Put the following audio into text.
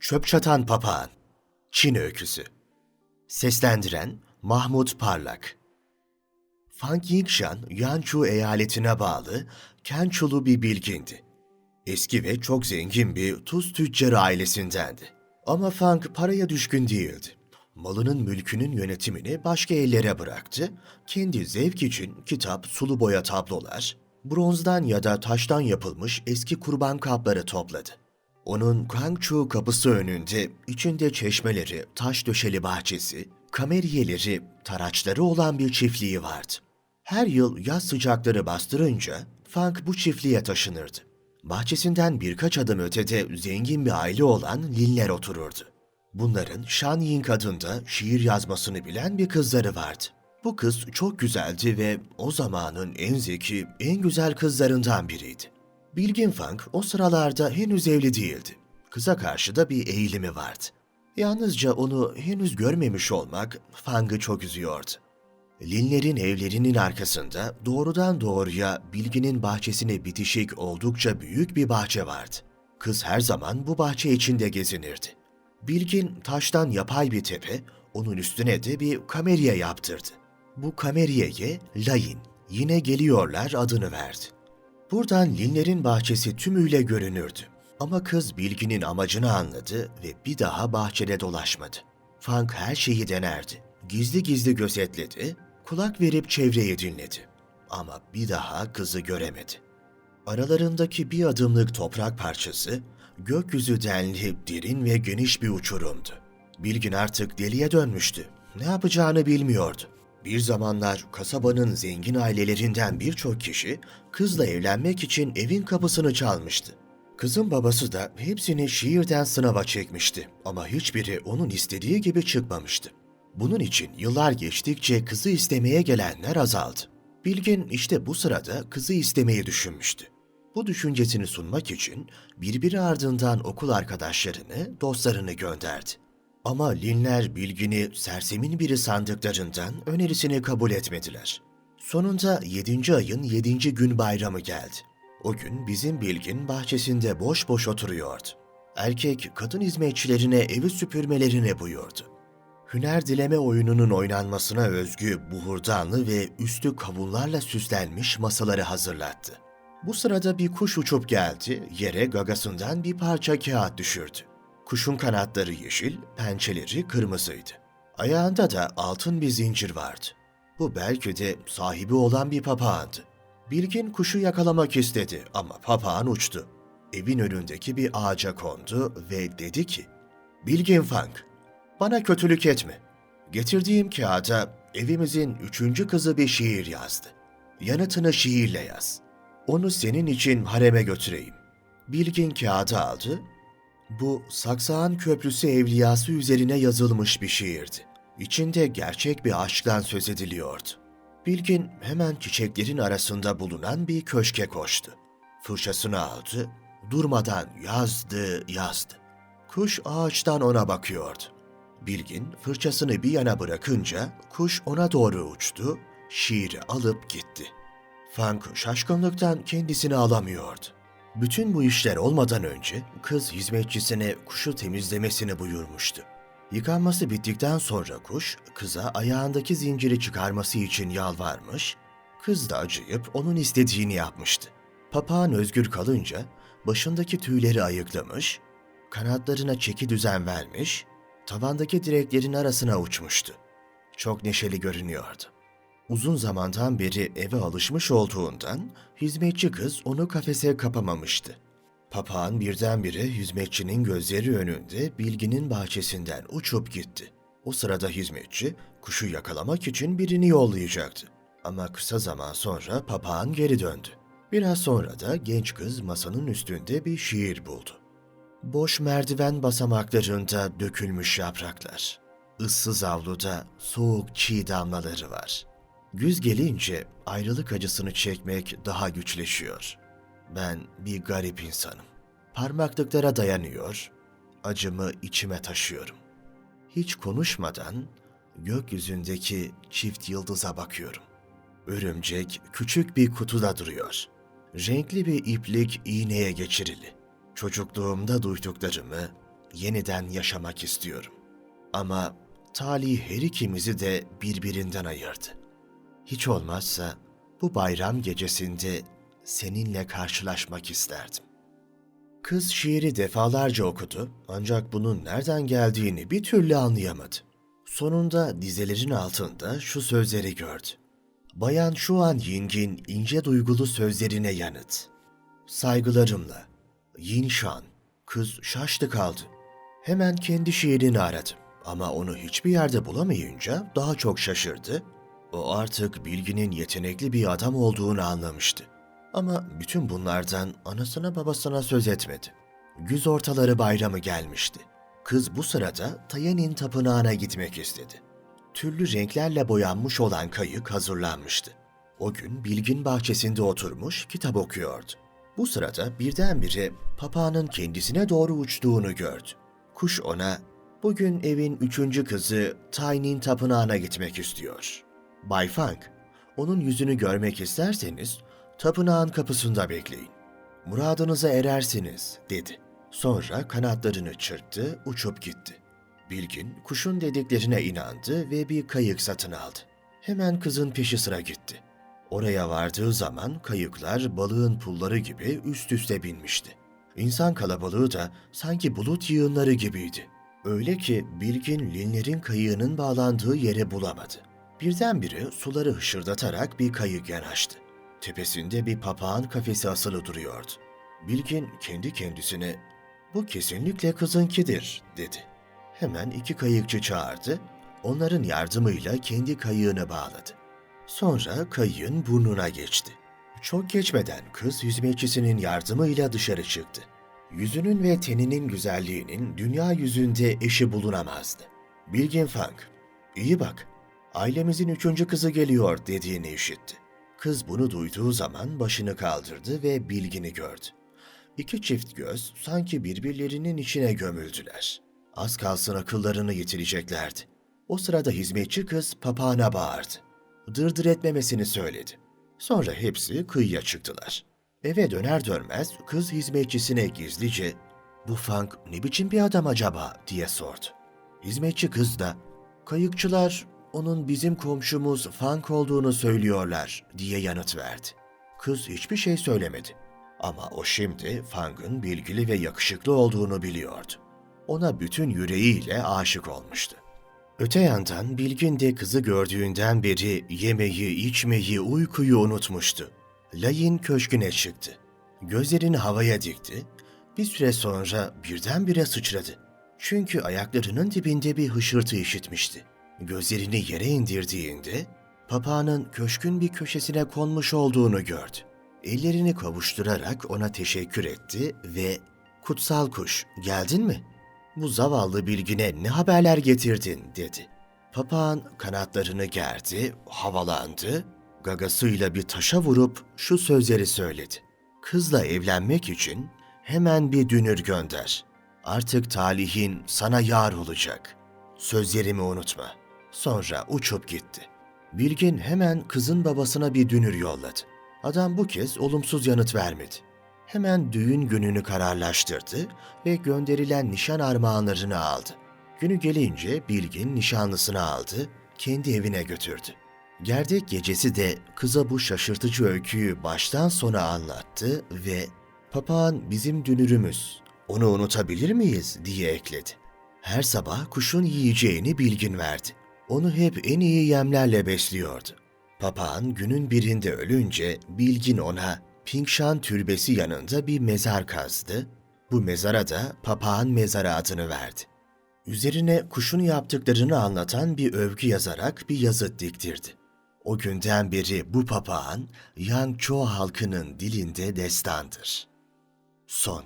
Çöp Çatan Papağan Çin Öyküsü Seslendiren Mahmut Parlak Fang Yingshan, Yanchu eyaletine bağlı Kençulu bir bilgindi. Eski ve çok zengin bir tuz tüccarı ailesindendi. Ama Fang paraya düşkün değildi. Malının mülkünün yönetimini başka ellere bıraktı. Kendi zevk için kitap, sulu boya tablolar, bronzdan ya da taştan yapılmış eski kurban kapları topladı. Onun Kangchu kapısı önünde içinde çeşmeleri, taş döşeli bahçesi, kameriyeleri, taraçları olan bir çiftliği vardı. Her yıl yaz sıcakları bastırınca Fang bu çiftliğe taşınırdı. Bahçesinden birkaç adım ötede zengin bir aile olan Linler otururdu. Bunların Shan Ying adında şiir yazmasını bilen bir kızları vardı. Bu kız çok güzeldi ve o zamanın en zeki, en güzel kızlarından biriydi. Bilgin Fang o sıralarda henüz evli değildi. Kıza karşı da bir eğilimi vardı. Yalnızca onu henüz görmemiş olmak Fang'ı çok üzüyordu. Linler'in evlerinin arkasında doğrudan doğruya Bilgin'in bahçesine bitişik oldukça büyük bir bahçe vardı. Kız her zaman bu bahçe içinde gezinirdi. Bilgin taştan yapay bir tepe, onun üstüne de bir kameriye yaptırdı. Bu kameriyeye Layin, yine geliyorlar adını verdi. Buradan Linler'in bahçesi tümüyle görünürdü. Ama kız Bilgin'in amacını anladı ve bir daha bahçede dolaşmadı. Fang her şeyi denerdi. Gizli gizli gözetledi, kulak verip çevreyi dinledi. Ama bir daha kızı göremedi. Aralarındaki bir adımlık toprak parçası, gökyüzü denli, derin ve geniş bir uçurumdu. Bilgin artık deliye dönmüştü. Ne yapacağını bilmiyordu. Bir zamanlar kasabanın zengin ailelerinden birçok kişi kızla evlenmek için evin kapısını çalmıştı. Kızın babası da hepsini şiirden sınava çekmişti ama hiçbiri onun istediği gibi çıkmamıştı. Bunun için yıllar geçtikçe kızı istemeye gelenler azaldı. Bilgin işte bu sırada kızı istemeyi düşünmüştü. Bu düşüncesini sunmak için birbiri ardından okul arkadaşlarını, dostlarını gönderdi. Ama Linler Bilgin'i sersemin biri sandıklarından önerisini kabul etmediler. Sonunda 7. ayın 7. gün bayramı geldi. O gün bizim Bilgin bahçesinde boş boş oturuyordu. Erkek kadın hizmetçilerine evi süpürmelerini buyurdu. Hüner dileme oyununun oynanmasına özgü buhurdanlı ve üstü kavunlarla süslenmiş masaları hazırlattı. Bu sırada bir kuş uçup geldi, yere gagasından bir parça kağıt düşürdü. Kuşun kanatları yeşil, pençeleri kırmızıydı. Ayağında da altın bir zincir vardı. Bu belki de sahibi olan bir papağandı. Bilgin kuşu yakalamak istedi ama papağan uçtu. Evin önündeki bir ağaca kondu ve dedi ki, Bilgin Fang, bana kötülük etme. Getirdiğim kağıda evimizin üçüncü kızı bir şiir yazdı. Yanıtını şiirle yaz. Onu senin için hareme götüreyim. Bilgin kağıdı aldı. Bu Saksağan Köprüsü evliyası üzerine yazılmış bir şiirdi. İçinde gerçek bir aşktan söz ediliyordu. Bilgin hemen çiçeklerin arasında bulunan bir köşke koştu. Fırçasını aldı, durmadan yazdı, yazdı. Kuş ağaçtan ona bakıyordu. Bilgin fırçasını bir yana bırakınca kuş ona doğru uçtu, şiiri alıp gitti. Fang şaşkınlıktan kendisini alamıyordu. Bütün bu işler olmadan önce kız hizmetçisine kuşu temizlemesini buyurmuştu. Yıkanması bittikten sonra kuş kıza ayağındaki zinciri çıkarması için yalvarmış, kız da acıyıp onun istediğini yapmıştı. Papağan özgür kalınca başındaki tüyleri ayıklamış, kanatlarına çeki düzen vermiş, tavandaki direklerin arasına uçmuştu. Çok neşeli görünüyordu. Uzun zamandan beri eve alışmış olduğundan hizmetçi kız onu kafese kapamamıştı. Papağan birdenbire hizmetçinin gözleri önünde bilginin bahçesinden uçup gitti. O sırada hizmetçi kuşu yakalamak için birini yollayacaktı. Ama kısa zaman sonra papağan geri döndü. Biraz sonra da genç kız masanın üstünde bir şiir buldu. Boş merdiven basamaklarında dökülmüş yapraklar. Issız avluda soğuk çiğ damlaları var. Güz gelince ayrılık acısını çekmek daha güçleşiyor. Ben bir garip insanım. Parmaklıklara dayanıyor, acımı içime taşıyorum. Hiç konuşmadan gökyüzündeki çift yıldıza bakıyorum. Örümcek küçük bir kutuda duruyor. Renkli bir iplik iğneye geçirili. Çocukluğumda duyduklarımı yeniden yaşamak istiyorum. Ama talih her ikimizi de birbirinden ayırdı. Hiç olmazsa bu bayram gecesinde seninle karşılaşmak isterdim. Kız şiiri defalarca okudu ancak bunun nereden geldiğini bir türlü anlayamadı. Sonunda dizelerin altında şu sözleri gördü. Bayan şu an Ying'in ince duygulu sözlerine yanıt. Saygılarımla. Yin Shan. Kız şaştı kaldı. Hemen kendi şiirini aradı. Ama onu hiçbir yerde bulamayınca daha çok şaşırdı. O artık bilginin yetenekli bir adam olduğunu anlamıştı. Ama bütün bunlardan anasına babasına söz etmedi. Güz ortaları bayramı gelmişti. Kız bu sırada Tayanin tapınağına gitmek istedi. Türlü renklerle boyanmış olan kayık hazırlanmıştı. O gün Bilgin bahçesinde oturmuş kitap okuyordu. Bu sırada birdenbire papağanın kendisine doğru uçtuğunu gördü. Kuş ona, bugün evin üçüncü kızı Tay'nin tapınağına gitmek istiyor. Bay Fang, onun yüzünü görmek isterseniz tapınağın kapısında bekleyin. Muradınıza erersiniz, dedi. Sonra kanatlarını çırptı, uçup gitti. Bilgin kuşun dediklerine inandı ve bir kayık satın aldı. Hemen kızın peşi sıra gitti. Oraya vardığı zaman kayıklar balığın pulları gibi üst üste binmişti. İnsan kalabalığı da sanki bulut yığınları gibiydi. Öyle ki Bilgin Linler'in kayığının bağlandığı yere bulamadı. Birdenbire suları hışırdatarak bir kayık yanaştı. Tepesinde bir papağan kafesi asılı duruyordu. Bilgin kendi kendisine bu kesinlikle kızınkidir dedi. Hemen iki kayıkçı çağırdı, onların yardımıyla kendi kayığını bağladı. Sonra kayığın burnuna geçti. Çok geçmeden kız hizmetçisinin yardımıyla dışarı çıktı. Yüzünün ve teninin güzelliğinin dünya yüzünde eşi bulunamazdı. Bilgin Fang, iyi bak, ailemizin üçüncü kızı geliyor dediğini işitti. Kız bunu duyduğu zaman başını kaldırdı ve Bilgin'i gördü. İki çift göz sanki birbirlerinin içine gömüldüler. Az kalsın akıllarını yitireceklerdi. O sırada hizmetçi kız papağana bağırdı. Dırdır etmemesini söyledi. Sonra hepsi kıyıya çıktılar. Eve döner dönmez kız hizmetçisine gizlice ''Bu Fang ne biçim bir adam acaba?'' diye sordu. Hizmetçi kız da ''Kayıkçılar onun bizim komşumuz Fang olduğunu söylüyorlar.'' diye yanıt verdi. Kız hiçbir şey söylemedi. Ama o şimdi Fang'ın bilgili ve yakışıklı olduğunu biliyordu. Ona bütün yüreğiyle aşık olmuştu. Öte yandan Bilgin de kızı gördüğünden beri yemeği, içmeyi, uykuyu unutmuştu. Layin köşküne çıktı. Gözlerini havaya dikti. Bir süre sonra birdenbire sıçradı. Çünkü ayaklarının dibinde bir hışırtı işitmişti. Gözlerini yere indirdiğinde papağanın köşkün bir köşesine konmuş olduğunu gördü. Ellerini kavuşturarak ona teşekkür etti ve ''Kutsal kuş, geldin mi? Bu zavallı bilgine ne haberler getirdin?'' dedi. Papağan kanatlarını gerdi, havalandı, gagasıyla bir taşa vurup şu sözleri söyledi. ''Kızla evlenmek için hemen bir dünür gönder. Artık talihin sana yar olacak. Sözlerimi unutma.'' Sonra uçup gitti. Bilgin hemen kızın babasına bir dünür yolladı. Adam bu kez olumsuz yanıt vermedi. Hemen düğün gününü kararlaştırdı ve gönderilen nişan armağanlarını aldı. Günü gelince Bilgin nişanlısını aldı, kendi evine götürdü. Gerdek gecesi de kıza bu şaşırtıcı öyküyü baştan sona anlattı ve ''Papağan bizim dünürümüz, onu unutabilir miyiz?'' diye ekledi. Her sabah kuşun yiyeceğini Bilgin verdi. Onu hep en iyi yemlerle besliyordu. Papağan günün birinde ölünce Bilgin ona Pingshan türbesi yanında bir mezar kazdı. Bu mezara da papağan mezarı adını verdi. Üzerine kuşun yaptıklarını anlatan bir övgü yazarak bir yazıt diktirdi. O günden beri bu papağan Yangzhou halkının dilinde destandır. Son